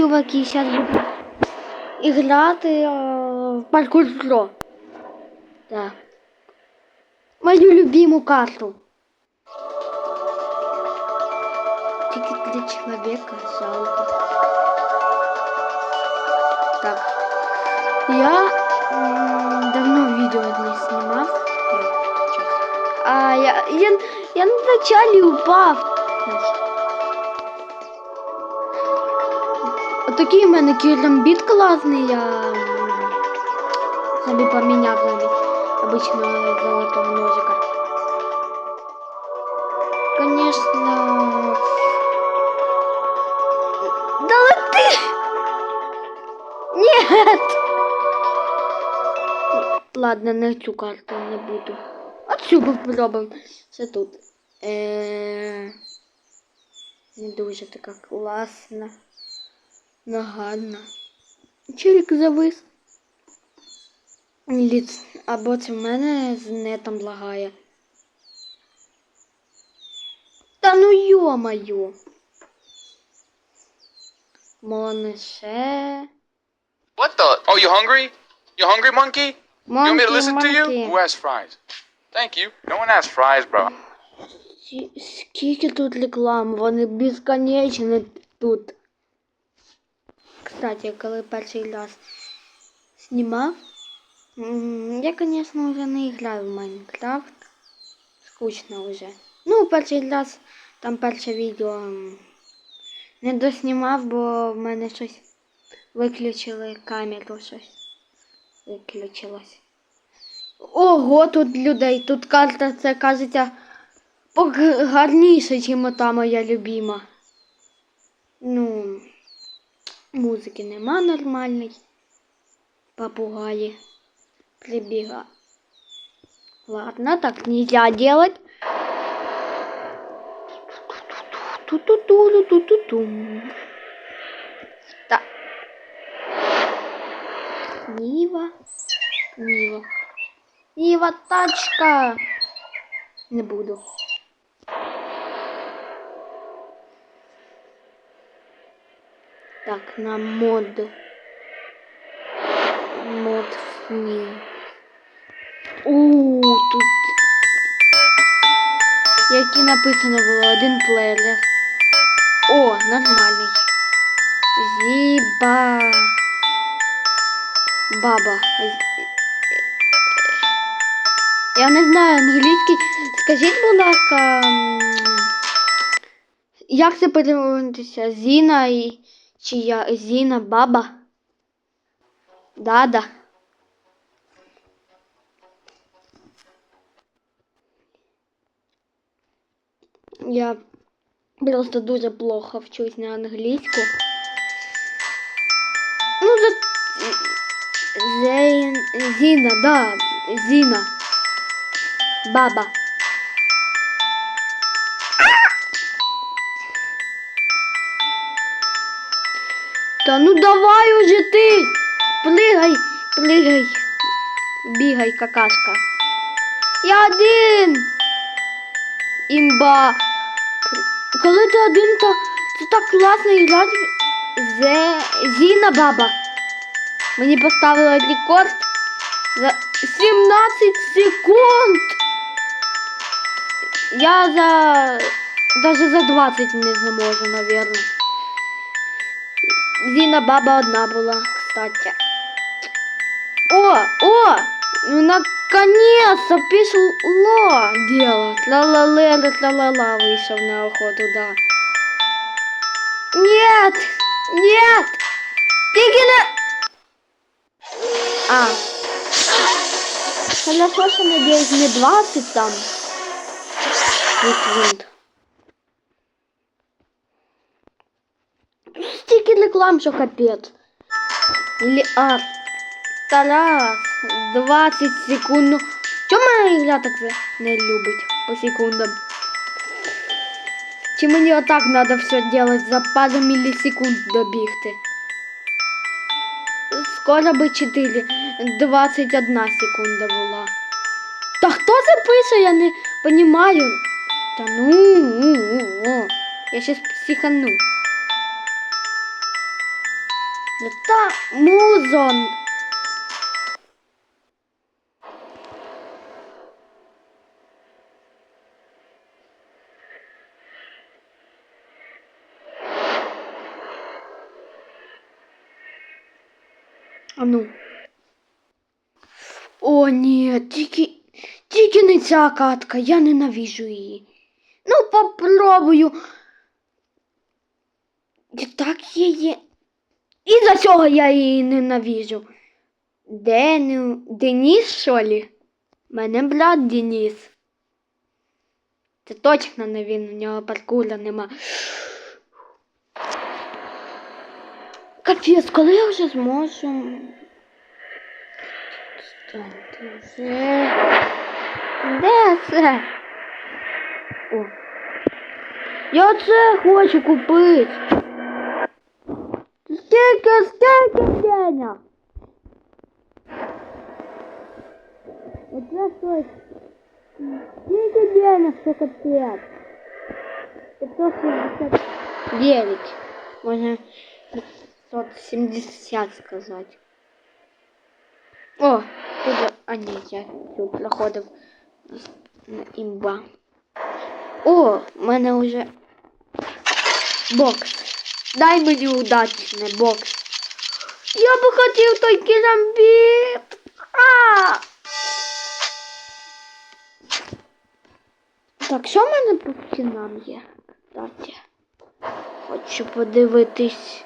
Чуваки, зараз буду іграти е, в паркур Про. Так. Мою любиму карту. Тільки для человека жалко. Так. Я м, давно відео не знімав. Я, чесно. А я, я, я на началі упав. Отакий в мене кірамбіт класний, я собі поміняв замість обичного золотого ножика. Конечно. Да лети! Нет! Ладно, на цю карту не буду. А цю попробуємо. Це тут. Е... Не дуже така класна. Нагадна. Челік завис. Ліц. Або це в мене з нетом лагає. Та ну йо-моє. Монише. What the? Oh, you hungry? You hungry, monkey? You want me to listen to you? Who has fries? Thank you. No one has fries, bro. Скі- Скільки тут реклам, вони безконечні тут. Кстати, коли перший раз знімав, я, звісно, вже не граю в Майнкрафт. Скучно вже. Ну, перший раз там перше відео не доснімав, бо в мене щось виключили камеру щось. Виключилось. Ого, тут людей, тут карта, це кажеться. Гарніше, ніж та моя любима. Ну, музики нема нормальної. Попугаї. Прибіга. Ладно, так нельзя делать. Ту-ту-ту-ту-ту-ту. Так. Нива. Нива. Нива, тачка. Не буду. Так, на мод. Мод ні. У тут. Які написано було один плеєр. О, нормальний. Зіба. Баба. Я не знаю англійський. Скажіть, будь ласка, як це переводиться? Зіна і чи я Зіна баба? Дада. Я просто дуже плохо вчусь на англійську. Ну, за... Зейн... Зіна, да, Зіна. Баба. Та ну давай уже ти. Плигай, плигай. Бігай, какашка. Я один. Імба. Коли ти один, то це так класно грати. Зе... Зіна баба. Мені поставила рекорд за 17 секунд. Я за даже за 20 не зможу, наверное. Зіна баба одна була, кстати. О, о! Ну наконец-то пришло дело. Ла-ла-ла, ла-ла-ла вышел на охоту, да. Нет! Нет! Не... А. Хорошо, що надеюсь не 20 там. Секунд. Стільки реклам, що капець. Мільярд. Тарас. 20 секунд. Ну, чому моя ігра так не любить по секундам? Чи мені отак треба все делать за пару мілісекунд добігти? Скоро би 4. 21 секунда була. Та хто це пише, я не понимаю. Та ну, ну, ну, ну. я щас психану. Та музон. А ну. О, ні, тільки, тільки не ця катка, я ненавижу її. Ну, попробую. І так її. І за цього я її ненавижу. Дену... Деніс, що ли? Мене брат Деніс. Це точно не він, у нього паркура нема. Капець, коли я вже зможу. Де це? О. Я це хочу купити. Скільки, скільки денег? Оце щось. Скільки денег, що капець? 569. Можна 570 сказати. О, тут, а ні, я тут проходив на імба. О, в мене вже бокс. Дай мені удачний бокс. Я би хотів той керамбіт. А! Так, що в мене по цінам є? Кстати. Хочу подивитись.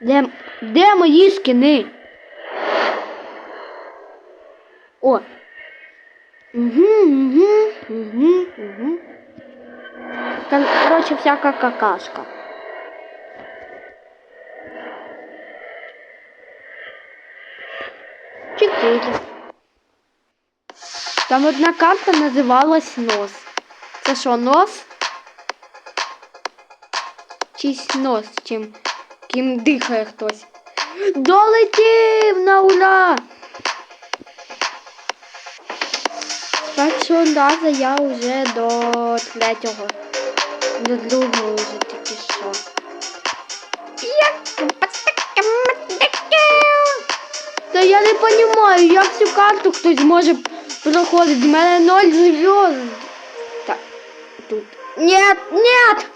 Де, де мої скини? О. Угу, угу, угу, угу. Короче, всяка какашка. Чотири. Там одна карта називалась нос. Це що, нос? Чийсь нос, чим ким дихає хтось. Долетів на ура! Першого разу я вже до третього. До другого вже таки що. Та я не розумію, як цю карту хтось може проходити. У мене ноль зв'язок. Так, тут. Нет, нет!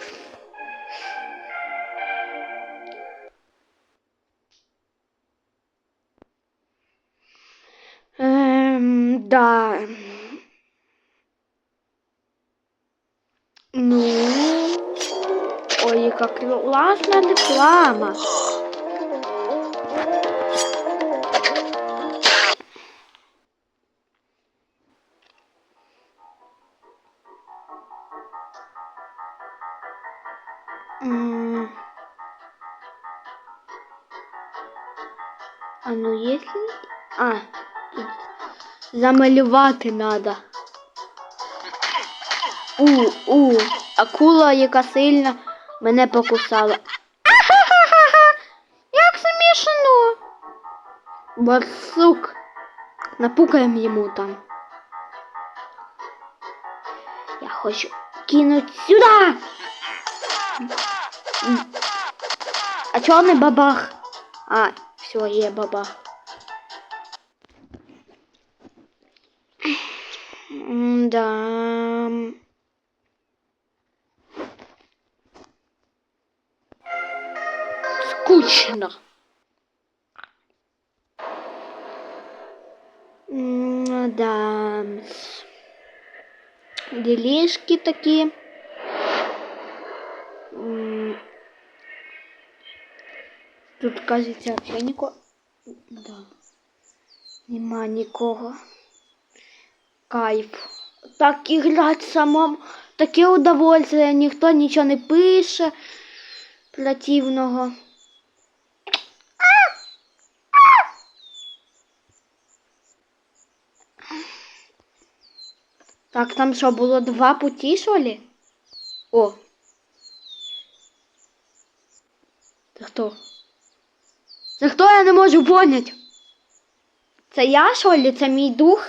Эм, да. Ой, как классная реклама. А ну если... А, замалювати надо. У, у, акула, яка сильна, мене покусала. Ахахахаха! Як смішно! Барсук. Напукаємо йому там. Я хочу кинуть сюди. М. А чого не бабах? А, все, є бабах. Да. Скучно. М, Да. Делишки такі. Тут, кажется, вообще нікого. Да. Нема нікого. Кайф. Так іграти самому. Таке удовольствие, ніхто нічого не пише противного. Так, там що, було два путі, що ли? О. Це хто? Це хто я не можу поняти? Це я, що ли? Це мій дух?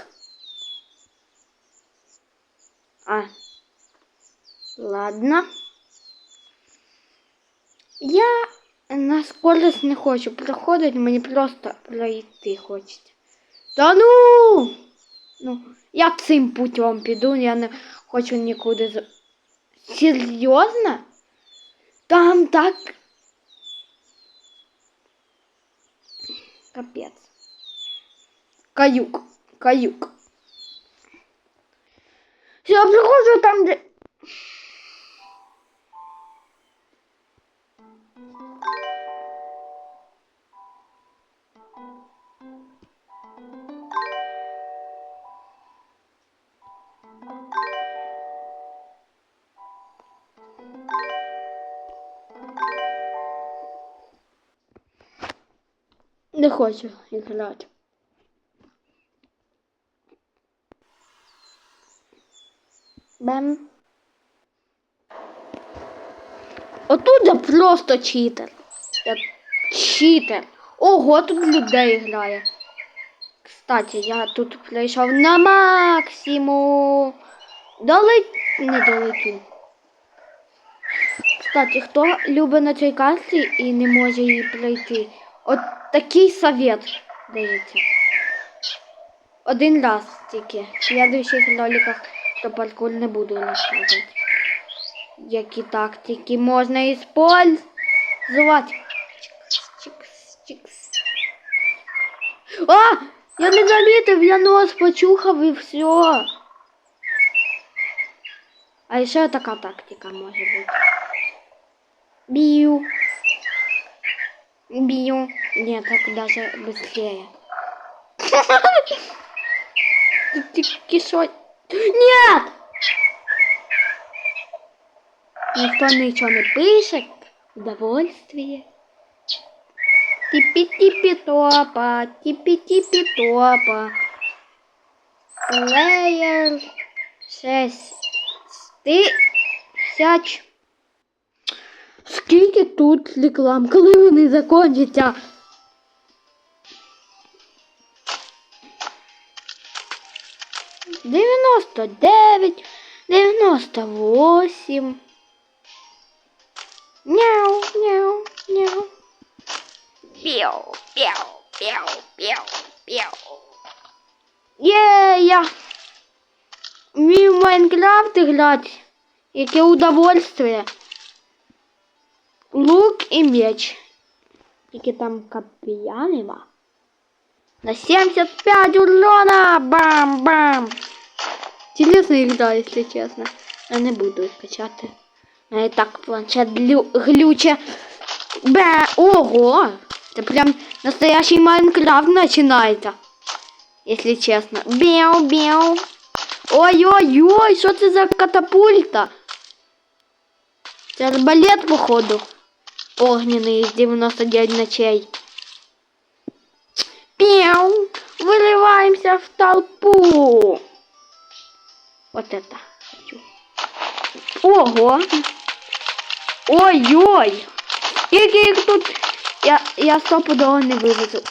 А. Ладно. Я на скорость не хочу проходити, мені просто пройти хочеться. Та ну! Ну, я цим путем піду, я не хочу нікуди. Серйозно? Там так. Капець. Каюк. Каюк. Я приходжу там, де. Не хочу грати. Бем. Отут я просто читер. Я читер. Ого, тут людей грає. Кстати, я тут прийшов на максимум. Долет... Не долетів. Кстати, хто любить на цій карті і не може її пройти? От такий совет дається. Один раз тільки. В следующих роликах про паркур не буду розказувати. Які тактики можна использовать. Чикс, чикс, чикс. А! Я не замітив, я нос почухав і все. А ще така тактика може бути. Бью. Убью. Нет, так даже быстрее. Ты кисой. Нет! Никто ничего не пишет. Удовольствие. Типи-типи-топа, типи-типи-топа. Лейер шесть тысяч Скільки тут реклам? Коли вони закінчаться? Дев'яносто дев'ять, дев'яносто восемь. Мяу, мяу, мяу. Піу, піу, піу, піу, піу. Є, я вмію в Майнкрафт грати. Яке удовольствие. Лук и меч. Тільки там копья нема. На 75 урона! Бам-бам! Интересная игра, если честно. Я не буду качати. А і так планшет глю... глюче. Бе! Ого! Это прям настоящий Майнкрафт начинается. Если честно. Беу-беу. Ой-ой-ой, що це за катапульта? Це арбалет, походу. Огненный из 99 ночей. Пяу! Вырываемся в толпу! Вот это. Ого! Ой-ой! Скільки їх тут? Я, я стопудово не вивезу.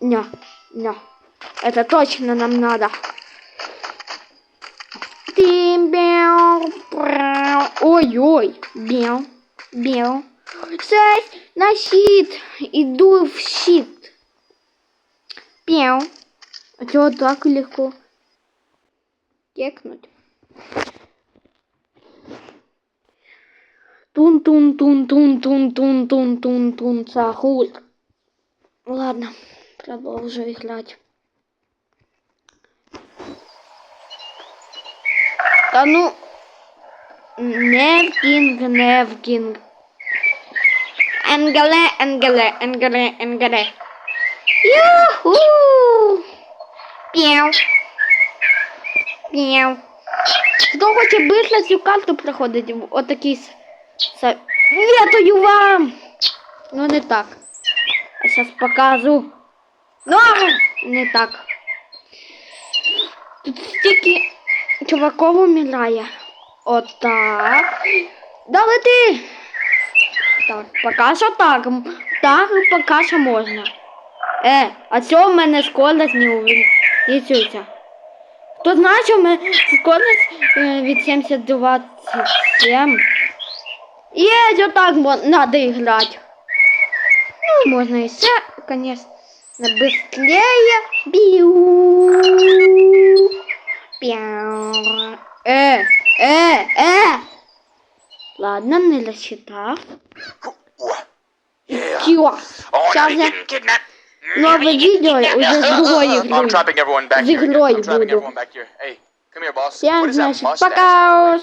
Ня, ня. Это точно нам надо. Ой-ой, бяу, Біл. Все на щит. Иду в щит. Пел. А чего так легко? Кекнуть. тун тун тун тун тун тун тун тун тун, цахуль. Ладно, продолжу играть. Да ну... Невкінг, Невкінг. Енгеле, енгеле, енгеле, енгеле. Юху! П'яу. П'яу. Хто хоче быстро цю карту проходить? Отакий Советую вам! Ну не так. Я сейчас покажу. Ну, не так. Тут стільки чуваков умирає. Отак. Да лети! Так, поки що так. Так, поки що можна. Е, а цього в мене скорость не увеличується. Хто знає, що в мене скорость е, від 70 27 Есть, вот так мо- надо играть. Ну, можно и все, конечно, быстрее. Биу. Пяу. Э, э, э. Ладно, не рассчитав. Yeah. Чё? Oh, no, Сейчас he я didn't kidnap. новое видео уже с другой I'm игрой. trapping everyone back С here. again. игрой I'm trapping буду. everyone back here. Hey, come here, boss. Всем, What is that значит, mustache? пока.